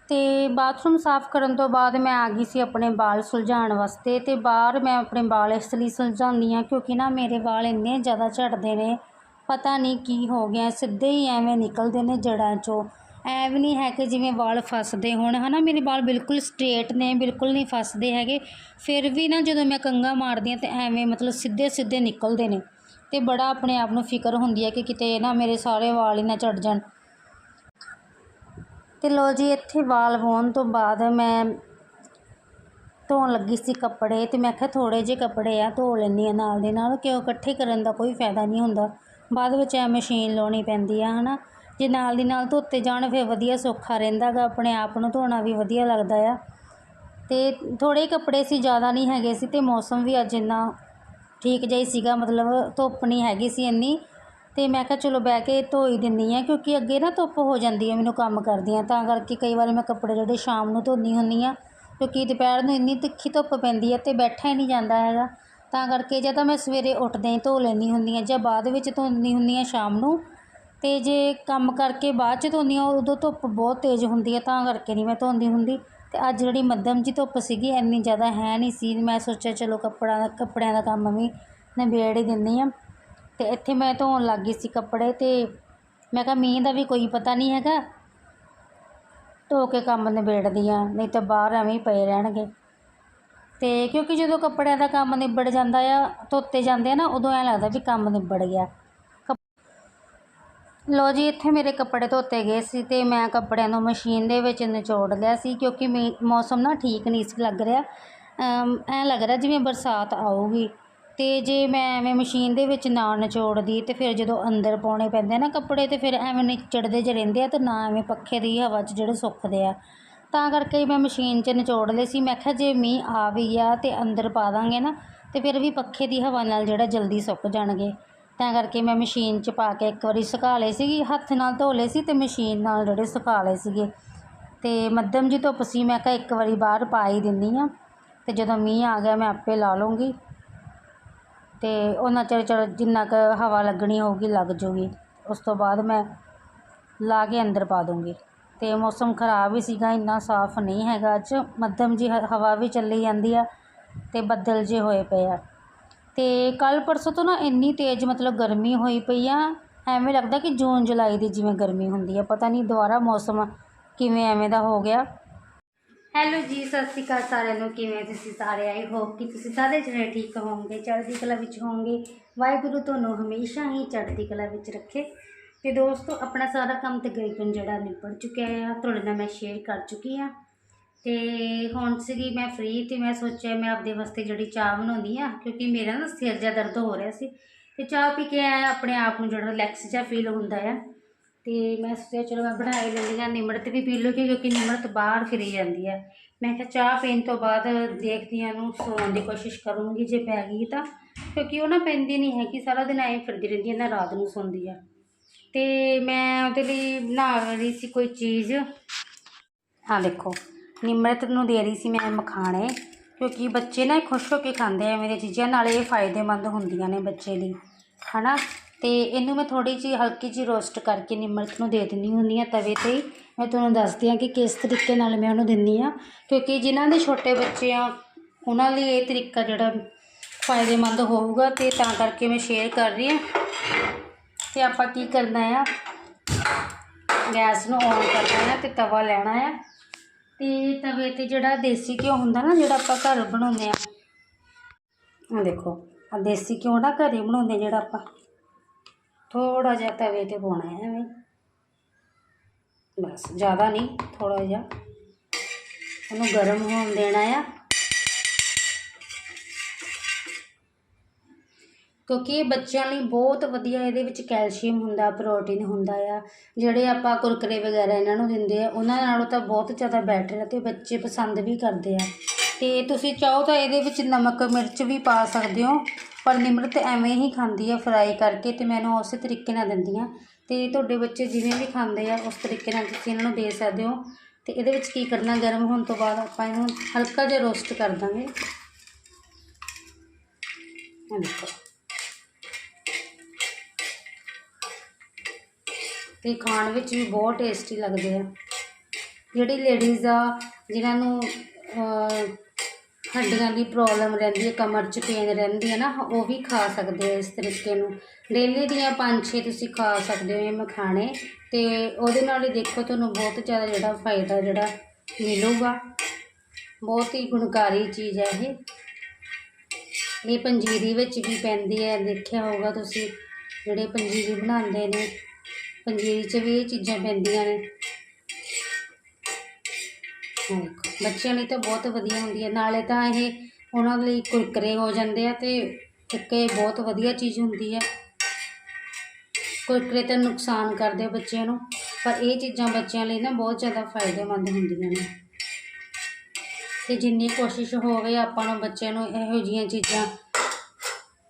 ਅਤੇ ਬਾਥਰੂਮ ਸਾਫ਼ ਕਰਨ ਤੋਂ ਬਾਅਦ ਮੈਂ ਆ ਗਈ ਸੀ ਆਪਣੇ ਵਾਲ ਸੁਲਝਾਉਣ ਵਾਸਤੇ ਅਤੇ ਬਾਹਰ ਮੈਂ ਆਪਣੇ ਵਾਲ ਇਸ ਲਈ ਸੁਲਝਾਉਂਦੀ ਹਾਂ ਕਿਉਂਕਿ ਨਾ ਮੇਰੇ ਵਾਲ ਇੰਨੇ ਜ਼ਿਆਦਾ ਝੜਦੇ ਨੇ, ਪਤਾ ਨਹੀਂ ਕੀ ਹੋ ਗਿਆ, ਸਿੱਧੇ ਹੀ ਐਵੇਂ ਨਿਕਲਦੇ ਨੇ ਜੜ੍ਹਾਂ 'ਚੋਂ। ਐਂ ਵੀ ਨਹੀਂ ਹੈ ਕਿ ਜਿਵੇਂ ਵਾਲ ਫਸਦੇ ਹੋਣ ਹੈ ਨਾ ਮੇਰੇ ਵਾਲ ਬਿਲਕੁਲ ਸਟ੍ਰੇਟ ਨੇ, ਬਿਲਕੁਲ ਨਹੀਂ ਫਸਦੇ ਹੈਗੇ। ਫਿਰ ਵੀ ਨਾ ਜਦੋਂ ਮੈਂ ਕੰਗਾ ਮਾਰਦੀ ਹਾਂ ਤਾਂ ਐਵੇਂ ਮਤਲਬ ਸਿੱਧੇ ਸਿੱਧੇ ਨਿਕਲਦੇ ਨੇ। ਅਤੇ ਬੜਾ ਆਪਣੇ ਆਪ ਨੂੰ ਫਿਕਰ ਹੁੰਦੀ ਹੈ ਕਿ ਕਿਤੇ ਨਾ ਮੇਰੇ ਸਾਰੇ ਵਾਲ ਹੀ ਨਾ ਝੜ ਜਾਣ। ਤੇ ਲੋ ਜੀ, ਇੱਥੇ ਵਾਲ ਹੋਣ ਤੋਂ ਬਾਅਦ ਮੈਂ ਧੋਣ ਲੱਗੀ ਸੀ ਕੱਪੜੇ ਤੇ ਮੈਂ ਕਿਹਾ ਥੋੜੇ ਜਿਹੇ ਕੱਪੜੇ ਆ, ਧੋ ਲੈਂਦੀ ਆ ਨਾਲ ਦੇ ਨਾਲ, ਕਿਉਂ? ਇਕੱਠੇ ਕਰਨ ਦਾ ਕੋਈ ਫਾਇਦਾ ਨਹੀਂ ਹੁੰਦਾ। ਬਾਅਦ ਵਿੱਚ ਐ ਮਸ਼ੀਨ ਲਾਉਣੀ ਪੈਂਦੀ ਆ, ਹਨਾ? ਜੇ ਨਾਲ ਦੀ ਨਾਲ ਧੋਤੇ ਜਾਣ ਫਿਰ ਵਧੀਆ ਸੌਖਾ ਰਹਿੰਦਾ ਗਾ ਆਪਣੇ ਆਪ ਨੂੰ ਧੋਣਾ ਵੀ ਵਧੀਆ ਲੱਗਦਾ ਆ। ਤੇ ਥੋੜੇ ਕੱਪੜੇ ਸੀ, ਜ਼ਿਆਦਾ ਨਹੀਂ ਹੈਗੇ ਸੀ ਅਤੇ ਮੌਸਮ ਵੀ ਅੱਜ ਇੰਨਾ ਠੀਕ ਜਿਹਾ ਹੀ ਸੀਗਾ, ਮਤਲਬ ਧੁੱਪ ਨਹੀਂ ਹੈਗੀ ਸੀ ਇੰਨੀ। ਅਤੇ ਮੈਂ ਕਿਹਾ ਚਲੋ ਬਹਿ ਕੇ ਧੋ ਹੀ ਦਿੰਦੀ ਹਾਂ ਕਿਉਂਕਿ ਅੱਗੇ ਨਾ ਧੁੱਪ ਹੋ ਜਾਂਦੀ ਹੈ ਮੈਨੂੰ ਕੰਮ ਕਰਦੀ ਹਾਂ ਤਾਂ ਕਰਕੇ ਕਈ ਵਾਰ ਮੈਂ ਕੱਪੜੇ ਜਿਹੜੇ ਸ਼ਾਮ ਨੂੰ ਧੋਂਦੀ ਹੁੰਦੀ ਹਾਂ ਕਿਉਂਕਿ ਦੁਪਹਿਰ ਨੂੰ ਇੰਨੀ ਤਿੱਖੀ ਧੁੱਪ ਪੈਂਦੀ ਹੈ ਅਤੇ ਬੈਠਾ ਹੀ ਨਹੀਂ ਜਾਂਦਾ ਹੈਗਾ। ਤਾਂ ਕਰਕੇ ਜਾਂ ਤਾਂ ਮੈਂ ਸਵੇਰੇ ਉੱਠਦੇ ਹੀ ਧੋ ਲੈਂਦੀ ਹੁੰਦੀ ਹਾਂ ਜਾਂ ਬਾਅਦ ਵਿੱਚ ਧੋਂਦੀ ਹੁੰਦੀ ਹਾਂ ਸ਼ਾਮ ਨੂੰ ਅਤੇ ਜੇ ਕੰਮ ਕਰਕੇ ਬਾਅਦ 'ਚ ਧੋਂਦੀ ਹਾਂ, ਉਦੋਂ ਧੁੱਪ ਬਹੁਤ ਤੇਜ਼ ਹੁੰਦੀ ਹੈ, ਤਾਂ ਕਰਕੇ ਨਹੀਂ ਮੈਂ ਧੋਂਦੀ ਹੁੰਦੀ। ਅਤੇ ਅੱਜ ਜਿਹੜੀ ਮੱਧਮ ਜਿਹੀ ਧੁੱਪ ਸੀਗੀ, ਇੰਨੀ ਜ਼ਿਆਦਾ ਹੈ ਨਹੀਂ ਸੀ। ਮੈਂ ਸੋਚਿਆ, ਚਲੋ ਕੱਪੜਾ, ਕੱਪੜਿਆਂ ਦਾ ਕੰਮ ਵੀ ਨਿਬੇੜ ਹੀ ਦਿੰਦੀ ਹਾਂ। ਅਤੇ ਇੱਥੇ ਮੈਂ ਧੋਣ ਲੱਗ ਗਈ ਸੀ ਕੱਪੜੇ ਅਤੇ ਮੈਂ ਕਿਹਾ, ਮੀਂਹ ਦਾ ਵੀ ਕੋਈ ਪਤਾ ਨਹੀਂ ਹੈਗਾ। ਧੋ ਕੇ ਕੰਮ ਨਿਬੇੜਦੀ ਹਾਂ, ਨਹੀਂ ਤਾਂ ਬਾਹਰ ਐਵੇਂ ਹੀ ਪਏ ਰਹਿਣਗੇ। ਅਤੇ ਕਿਉਂਕਿ ਜਦੋਂ ਕੱਪੜਿਆਂ ਦਾ ਕੰਮ ਨਿਬੜ ਜਾਂਦਾ ਆ, ਧੋਤੇ ਜਾਂਦੇ ਆ ਨਾ, ਉਦੋਂ ਐਂ ਲੱਗਦਾ ਵੀ ਕੰਮ ਨਿਬੜ ਗਿਆ। ਕੱਪ- ਲਓ ਜੀ ਇੱਥੇ ਮੇਰੇ ਕੱਪੜੇ ਧੋਤੇ ਗਏ ਸੀ ਤੇ ਮੈਂ ਕੱਪੜਿਆਂ ਨੂੰ ਮਸ਼ੀਨ ਦੇ ਵਿੱਚ ਨਿਚੋੜ ਲਿਆ ਸੀ ਕਿਉਂਕਿ ਮੀ- ਮੌਸਮ ਨਾ ਠੀਕ ਨਹੀਂ ਸੀ ਲੱਗ ਰਿਹਾ। ਅਮ, ਐਂ ਲੱਗ ਰਿਹਾ ਜਿਵੇਂ ਬਰਸਾਤ ਆਊਗੀ। ਤੇ ਜੇ ਮੈਂ ਐਵੇਂ ਮਸ਼ੀਨ ਦੇ ਵਿੱਚ ਨਾ ਨਿਚੋੜਦੀ ਤੇ ਫਿਰ ਜਦੋਂ ਅੰਦਰ ਪਾਉਣੇ ਪੈਂਦੇ ਆ ਨਾ ਕੱਪੜੇ ਤੇ ਫਿਰ ਐਵੇਂ ਨਿਚੜਦੇ ਜਿਹੇ ਰਹਿੰਦੇ ਆ ਤੇ ਨਾ ਐਵੇਂ ਪੱਖੇ ਦੀ ਹਵਾ 'ਚ ਜਿਹੜੇ ਸੁੱਕਦੇ ਆ। ਤਾਂ ਕਰਕੇ ਮੈਂ ਮਸ਼ੀਨ 'ਚ ਨਿਚੋੜ ਲਏ ਸੀ। ਮੈਂ ਕਿਹਾ ਜੇ ਮੀਂਹ ਆ ਵੀ ਗਿਆ ਤੇ ਅੰਦਰ ਪਾ ਦਾਂਗੇ ਨਾ ਤੇ ਫਿਰ ਵੀ ਪੱਖੇ ਦੀ ਹਵਾ ਨਾਲ ਜਿਹੜਾ ਜਲਦੀ ਸੁੱਕ ਜਾਣਗੇ। ਤਾਂ ਕਰਕੇ ਮੈਂ ਮਸ਼ੀਨ 'ਚ ਪਾ ਕੇ ਇੱਕ ਵਾਰੀ ਸੁਕਾ ਲਏ ਸੀਗੀ, ਹੱਥ ਨਾਲ ਧੋ ਲਏ ਸੀ ਅਤੇ ਮਸ਼ੀਨ ਨਾਲ ਜਿਹੜੇ ਸੁਕਾ ਲਏ ਸੀਗੇ। ਅਤੇ ਮੱਧਮ ਜੀ ਧੁੱਪ ਸੀ, ਮੈਂ ਕਿਹਾ ਇੱਕ ਵਾਰੀ ਬਾਹਰ ਪਾ ਹੀ ਦਿੰਦੀ ਹਾਂ ਅਤੇ ਜਦੋਂ ਮੀਂਹ ਆ ਗਿਆ, ਮੈਂ ਆਪੇ ਲਾ ਲੂੰਗੀ ਅਤੇ ਉਹਨਾਂ ਚਿਰ ਚਲ ਜਿੰਨਾ ਕੁ ਹਵਾ ਲੱਗਣੀ ਹੋਊਗੀ, ਲੱਗ ਜੂਗੀ। ਉਸ ਤੋਂ ਬਾਅਦ ਮੈਂ ਲਾ ਕੇ ਅੰਦਰ ਪਾ ਦੂੰਗੀ ਅਤੇ ਮੌਸਮ ਖਰਾਬ ਹੀ ਸੀਗਾ, ਇੰਨਾ ਸਾਫ਼ ਨਹੀਂ ਹੈਗਾ ਅੱਜ। ਮੱਧਮ ਜੀ ਹ- ਹਵਾ ਵੀ ਚੱਲੀ ਜਾਂਦੀ ਆ ਅਤੇ ਬੱਦਲ ਜੇ ਹੋਏ ਪਏ ਆ। ਅਤੇ ਕੱਲ੍ਹ ਪਰਸੋਂ ਤੋਂ ਨਾ ਇੰਨੀ ਤੇਜ਼ ਮਤਲਬ ਗਰਮੀ ਹੋਈ ਪਈ ਆ। ਐਵੇਂ ਲੱਗਦਾ ਕਿ ਜੂਨ, ਜੁਲਾਈ ਦੀ ਜਿਵੇਂ ਗਰਮੀ ਹੁੰਦੀ ਆ। ਪਤਾ ਨਹੀਂ ਦੁਬਾਰਾ ਮੌਸਮ ਕਿਵੇਂ ਐਵੇਂ ਦਾ ਹੋ ਗਿਆ। ਹੈਲੋ ਜੀ, ਸਤਿ ਸ਼੍ਰੀ ਅਕਾਲ ਸਾਰਿਆਂ ਨੂੰ। ਕਿਵੇਂ ਤੁਸੀਂ ਸਾਰੇ? ਆਈ ਹੋਪ ਕਿ ਤੁਸੀਂ ਸਾਰੇ ਜਣੇ ਠੀਕ ਹੋਵੋਗੇ, ਚੜ੍ਹਦੀ ਕਲਾ ਵਿੱਚ ਹੋਵੋਗੇ। ਵਾਹਿਗੁਰੂ ਤੁਹਾਨੂੰ ਹਮੇਸ਼ਾ ਹੀ ਚੜ੍ਹਦੀ ਕਲਾ ਵਿੱਚ ਰੱਖੇ। ਤੇ ਦੋਸਤੋ, ਆਪਣਾ ਸਾਰਾ ਕੰਮ ਤਕਰੀਬਨ ਜਿਹੜਾ ਨਿਬੜ ਚੁੱਕਿਆ ਆ। ਤੁਹਾਡੇ ਨਾਲ ਮੈਂ ਸ਼ੇਅਰ ਕਰ ਚੁੱਕੀ ਆ। ਤੇ ਹੁਣ ਸੀਗੀ ਮੈਂ ਫ੍ਰੀ ਤੇ ਮੈਂ ਸੋਚਿਆ ਮੈਂ ਆਪਦੇ ਵਾਸਤੇ ਜਿਹੜੀ ਚਾਹ ਬਣਾਉਂਦੀ ਆ ਕਿਉਂਕਿ ਮੇਰਾ ਨਾ ਸਿਰ ਜਿਹਾ ਦਰਦ ਹੋ ਰਿਹਾ ਸੀ ਤੇ ਚਾਹ ਪੀ ਕੇ ਆਇਆ ਆਪਣੇ ਆਪ ਨੂੰ ਜਿਹੜਾ ਰਿਲੈਕਸ ਜਿਹਾ ਫੀਲ ਹੁੰਦਾ ਆ। ਤੇ ਮੈਂ ਸੋਚਿਆ ਚਲੋ ਮੈਂ ਬਣਾ ਹੀ ਲੈਂਦੀ ਹਾਂ, ਨਿਮਰਤ ਵੀ ਪੀ ਲੂਗੀ ਕਿਉਂਕਿ ਨਿਮਰਤ ਬਾਹਰ ਫਿਰੀ ਜਾਂਦੀ ਹੈ ਮੈਂ ਕਿਹਾ ਚਾਹ ਪੀਣ ਤੋਂ ਬਾਅਦ ਦੇਖਦੀ ਹਾਂ ਨੂੰ ਸੌਣ ਦੀ ਕੋਸ਼ਿਸ਼ ਕਰੂੰਗੀ ਜੇ ਪੈ ਗਈ ਤਾਂ, ਕਿਉਂਕਿ ਉਹ ਨਾ ਪੈਂਦੀ ਨਹੀਂ ਹੈਗੀ, ਸਾਰਾ ਦਿਨ ਐਂ ਫਿਰਦੀ ਰਹਿੰਦੀ ਹੈ ਨਾ ਰਾਤ ਨੂੰ ਸੌਂਦੀ ਆ। ਤੇ ਮੈਂ ਉਹਦੇ ਲਈ ਬਣਾ ਰਹੀ ਸੀ ਕੋਈ ਚੀਜ਼। ਹਾਂ ਦੇਖੋ। ਨਿਮਰਤ ਨੂੰ ਦੇ ਰਹੀ ਸੀ ਮੈਂ ਮਖਾਣੇ, ਕਿਉਂਕਿ ਬੱਚੇ ਨਾ ਇਹ ਖੁਸ਼ ਹੋ ਕੇ ਖਾਂਦੇ ਆ, ਐਵੇਂ ਦੀਆਂ ਚੀਜ਼ਾਂ, ਨਾਲੇ ਇਹ ਫਾਇਦੇਮੰਦ ਹੁੰਦੀਆਂ ਨੇ ਬੱਚੇ ਲਈ, ਹਨਾ? ਤੇ ਇਹਨੂੰ ਮੈਂ ਥੋੜੀ ਜਿਹੀ, ਹਲਕੀ ਜਿਹੀ ਰੋਸਟ ਕਰਕੇ ਨਿਮਰਤ ਨੂੰ ਦੇ ਦਿੰਦੀ ਹੁੰਦੀ ਆ ਤਵੇ ਤੇ ਹੀ। ਮੈਂ ਤੁਹਾਨੂੰ ਦੱਸਦੀ ਹਾਂ ਕਿ ਕਿਸ ਤਰੀਕੇ ਨਾਲ ਮੈਂ ਉਹਨੂੰ ਦਿੰਦੀ ਆ ਕਿਉਂਕਿ ਜਿਨ੍ਹਾਂ ਦੇ ਛੋਟੇ ਬੱਚੇ ਆ, ਉਹਨਾਂ ਲਈ ਇਹ ਤਰੀਕਾ ਜਿਹੜਾ ਫਾਇਦੇਮੰਦ ਹੋਊਗਾ, ਤੇ ਤਾਂ ਕਰਕੇ ਮੈਂ ਸ਼ੇਅਰ ਕਰ ਰਹੀ ਹਾਂ। ਤੇ ਆਪਾਂ ਕੀ ਕਰਨਾ ਆ? ਗੈਸ ਨੂੰ ਔਨ ਕਰਨਾ ਹੈ ਤੇ ਤਵਾ ਲੈਣਾ ਆ। ਤੇ ਤਵੇ ਤੇ ਜਿਹੜਾ ਦੇਸੀ ਘਿਓ ਹੁੰਦਾ ਨਾ, ਜਿਹੜਾ ਆਪਾਂ ਘਰ ਬਣਾਉਂਦੇ ਆ। ਆ ਦੇਖੋ ਆ ਦੇਸੀ ਘਿਓ ਨਾ ਘਰੇ ਬਣਾਉਂਦੇ ਜਿਹੜਾ ਆਪਾਂ ਥੋੜਾ ਜਿਹਾ ਤਵੇ ਤੇ ਪਾਉਣਾ ਹੈ ਐਵੇਂ। ਬਸ, ਜ਼ਿਆਦਾ ਨਹੀਂ ਥੋੜਾ ਜਿਹਾ। ਉਹਨੂੰ ਗਰਮ ਹੋਣ ਦੇਣਾ ਆ। ਕਿਉਂਕਿ ਇਹ ਬੱਚਿਆਂ ਲਈ ਬਹੁਤ ਵਧੀਆ ਇਹਦੇ ਵਿੱਚ ਕੈਲਸ਼ੀਅਮ ਹੁੰਦਾ, ਪ੍ਰੋਟੀਨ ਹੁੰਦਾ ਆ। ਜਿਹੜੇ ਆਪਾਂ ਕੁਰਕਰੇ ਵਗੈਰਾ ਇਹਨਾਂ ਨੂੰ ਦਿੰਦੇ ਆ, ਉਹਨਾਂ ਨਾਲੋਂ ਤਾਂ ਬਹੁਤ ਜ਼ਿਆਦਾ ਬੈਟਰ ਹੈ ਅਤੇ ਬੱਚੇ ਪਸੰਦ ਵੀ ਕਰਦੇ ਆ। ਅਤੇ ਤੁਸੀਂ ਚਾਹੋ ਤਾਂ ਇਹਦੇ ਵਿੱਚ ਨਮਕ, ਮਿਰਚ ਵੀ ਪਾ ਸਕਦੇ ਹੋ, ਪਰ ਨਿਮਰਤ ਐਵੇਂ ਹੀ ਖਾਂਦੀ ਆ ਫਰਾਈ ਕਰਕੇ ਤੇ ਮੈਨੂੰ ਉਸੇ ਤਰੀਕੇ ਨਾਲ ਦਿੰਦੀ ਆ। ਅਤੇ ਤੁਹਾਡੇ ਬੱਚੇ ਜਿਵੇਂ ਵੀ ਖਾਂਦੇ ਆ, ਉਸ ਤਰੀਕੇ ਨਾਲ ਤੁਸੀਂ ਇਹਨਾਂ ਨੂੰ ਦੇ ਸਕਦੇ ਹੋ। ਅਤੇ ਇਹਦੇ ਵਿੱਚ ਕੀ ਕਰਨਾ, ਗਰਮ ਹੋਣ ਤੋਂ ਬਾਅਦ ਆਪਾਂ ਇਹਨੂੰ ਹਲਕਾ ਜਿਹਾ ਰੋਸਟ ਕਰ ਦਾਂਗੇ। ਦੇਖੋ। ਅਤੇ ਖਾਣ ਵਿੱਚ ਵੀ ਬਹੁਤ ਟੇਸਟੀ ਲੱਗਦੇ ਆ। ਜਿਹੜੀ ਲੇਡੀਜ਼ ਆ, ਜਿਨ੍ਹਾਂ ਨੂੰ ਹੱਡੀਆਂ ਦੀ ਪ੍ਰੋਬਲਮ ਰਹਿੰਦੀ ਹੈ, ਕਮਰ 'ਚ ਪੇਨ ਰਹਿੰਦੀ ਹੈ ਨਾ, ਉਹ ਵੀ ਖਾ ਸਕਦੇ ਆ ਇਸ ਤਰੀਕੇ ਨੂੰ। ਡੇਲੀ ਦੀਆਂ ਪੰਜ ਛੇ ਤੁਸੀਂ ਖਾ ਸਕਦੇ ਹੋ ਇਹ ਮਖਾਣੇ ਅਤੇ ਉਹਦੇ ਨਾਲ ਹੀ ਦੇਖੋ ਤੁਹਾਨੂੰ ਬਹੁਤ ਜ਼ਿਆਦਾ ਜਿਹੜਾ ਫਾਇਦਾ ਜਿਹੜਾ ਮਿਲੂਗਾ। ਬਹੁਤ ਹੀ ਗੁਣਕਾਰੀ ਚੀਜ਼ ਹੈ ਇਹ। ਇਹ ਪੰਜੀਰੀ ਵਿੱਚ ਵੀ ਪੈਂਦੀ ਹੈ, ਦੇਖਿਆ ਹੋਊਗਾ ਤੁਸੀਂ, ਜਿਹੜੇ ਪੰਜੀਰੀ ਬਣਾਉਂਦੇ ਨੇ। ਪੰਜੀਰੀ 'ਚ ਵੀ ਇਹ ਚੀਜ਼ਾਂ ਪੈਂਦੀਆਂ ਨੇ। ਬੱਚਿਆਂ ਲਈ ਤਾਂ ਬਹੁਤ ਵਧੀਆ ਹੁੰਦੀ ਹੈ। ਨਾਲੇ ਤਾਂ ਇਹ ਉਹਨਾਂ ਲਈ ਕੁਰਕਰੇ ਹੋ ਜਾਂਦੇ ਆ ਤੇ ਇੱਕ ਇਹ ਬਹੁਤ ਵਧੀਆ ਚੀਜ਼ ਹੁੰਦੀ ਹੈ। ਕੁਰਕਰੇ ਤਾਂ ਨੁਕਸਾਨ ਕਰਦੇ ਬੱਚਿਆਂ ਨੂੰ, ਪਰ ਇਹ ਚੀਜ਼ਾਂ ਬੱਚਿਆਂ ਲਈ ਨਾ ਬਹੁਤ ਜ਼ਿਆਦਾ ਫਾਇਦੇਮੰਦ ਹੁੰਦੀਆਂ ਨੇ। ਤੇ ਜਿੰਨੀ ਕੋਸ਼ਿਸ਼ ਹੋਵੇ ਆਪਾਂ ਨੂੰ ਬੱਚਿਆਂ ਨੂੰ ਇਹੋ ਜਿਹੀਆਂ ਚੀਜ਼ਾਂ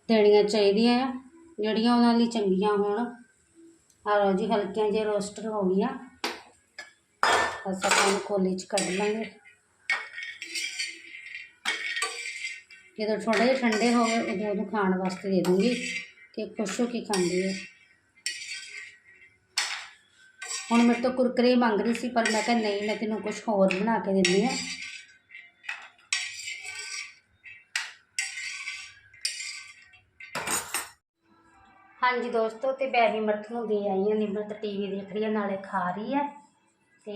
ਦੇਣੀਆਂ ਚਾਹੀਦੀਆਂ ਆ, ਜਿਹੜੀਆਂ ਉਹਨਾਂ ਲਈ ਚੰਗੀਆਂ ਹੋਣ। ਆਹ ਜੀ, ਹਲਕੀਆਂ ਜਿਹੀਆਂ ਰੋਸਟਰ ਹੋ ਗਈਆਂ। ਬਸ ਆਪਾਂ ਇਹਨੂੰ ਕੋਲੀ 'ਚ ਕੱਢ ਲਾਂਗੇ। ਜਦੋਂ ਥੋੜ੍ਹੇ ਜਿਹੇ ਠੰਡੇ ਹੋ ਗਏ, ਉਦੋਂ ਉਹਨੂੰ ਖਾਣ ਵਾਸਤੇ ਦੇ ਦੂੰਗੀ। ਕਿ ਖੁਸ਼ ਹੋ ਕੇ ਖਾਂਦੀ ਹੈ। ਹੁਣ ਮੇਰੇ ਤੋਂ ਕੁਰਕਰੇ ਮੰਗ ਰਹੀ ਸੀ, ਪਰ ਮੈਂ ਕਿਹਾ ਨਹੀਂ, ਮੈਂ ਤੈਨੂੰ ਕੁਝ ਹੋਰ ਬਣਾ ਕੇ ਦਿੰਦੀ ਹਾਂ। ਹਾਂਜੀ ਦੋਸਤੋ, ਤੇ ਬੈਬੀ ਮਰਥ ਨੂੰ ਦੇ ਆਈ ਹਾਂ ਨਿਮਰਤ ਟੀਵੀ ਦੇਖ ਰਹੀ ਹੈ ਨਾਲੇ ਖਾ ਰਹੀ ਹੈ ਤੇ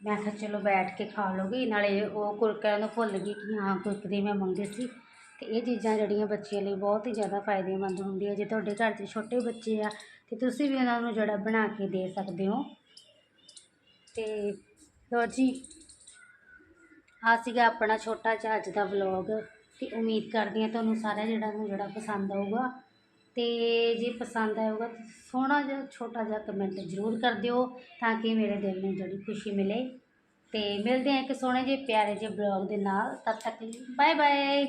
ਮੈਂ ਕਿਹਾ ਚਲੋ ਬੈਠ ਕੇ ਖਾ ਲਓਗੀ ਨਾਲੇ ਉਹ ਕੁਰਕਰਿਆਂ ਨੂੰ ਭੁੱਲ ਗਈ ਕਿ ਹਾਂ ਕੁਰਕਰੇ ਮੈਂ ਮੰਗੇ ਸੀ। ਤੇ ਇਹ ਚੀਜ਼ਾਂ ਜਿਹੜੀਆਂ ਬੱਚਿਆਂ ਲਈ ਬਹੁਤ ਹੀ ਜ਼ਿਆਦਾ ਫਾਇਦੇਮੰਦ ਹੁੰਦੀਆਂ, ਜੇ ਤੁਹਾਡੇ ਘਰ 'ਚ ਛੋਟੇ ਬੱਚੇ ਆ, ਤੇ ਤੁਸੀਂ ਵੀ ਉਹਨਾਂ ਨੂੰ ਜਿਹੜਾ ਬਣਾ ਕੇ ਦੇ ਸਕਦੇ ਹੋ। ਤੇ ਲੋ ਜੀ ਆ ਸੀਗਾ ਆਪਣਾ ਛੋਟਾ ਜਿਹਾ ਅੱਜ ਦਾ ਵਲੌਗ ਤੇ ਉਮੀਦ ਕਰਦੀ ਹਾਂ ਤੁਹਾਨੂੰ ਸਾਰਾ ਜਿਹੜਾ ਨੂੰ ਜਿਹੜਾ ਪਸੰਦ ਆਊਗਾ ਅਤੇ ਜੇ ਪਸੰਦ ਆਊਗਾ ਤਾਂ ਸੋਹਣਾ ਜਿਹਾ, ਛੋਟਾ ਜਿਹਾ ਕਮੈਂਟ ਜ਼ਰੂਰ ਕਰ ਦਿਓ ਤਾਂ ਕਿ ਮੇਰੇ ਦਿਲ ਨੂੰ ਜਿਹੜੀ ਖੁਸ਼ੀ ਮਿਲੇ। ਅਤੇ ਮਿਲਦੇ ਹਾਂ ਇੱਕ ਸੋਹਣੇ ਜਿਹੇ ਪਿਆਰੇ ਜਿਹੇ ਬਲੌਗ ਦੇ ਨਾਲ, ਤਦ ਤੱਕ ਲਈ ਬਾਏ ਬਾਏ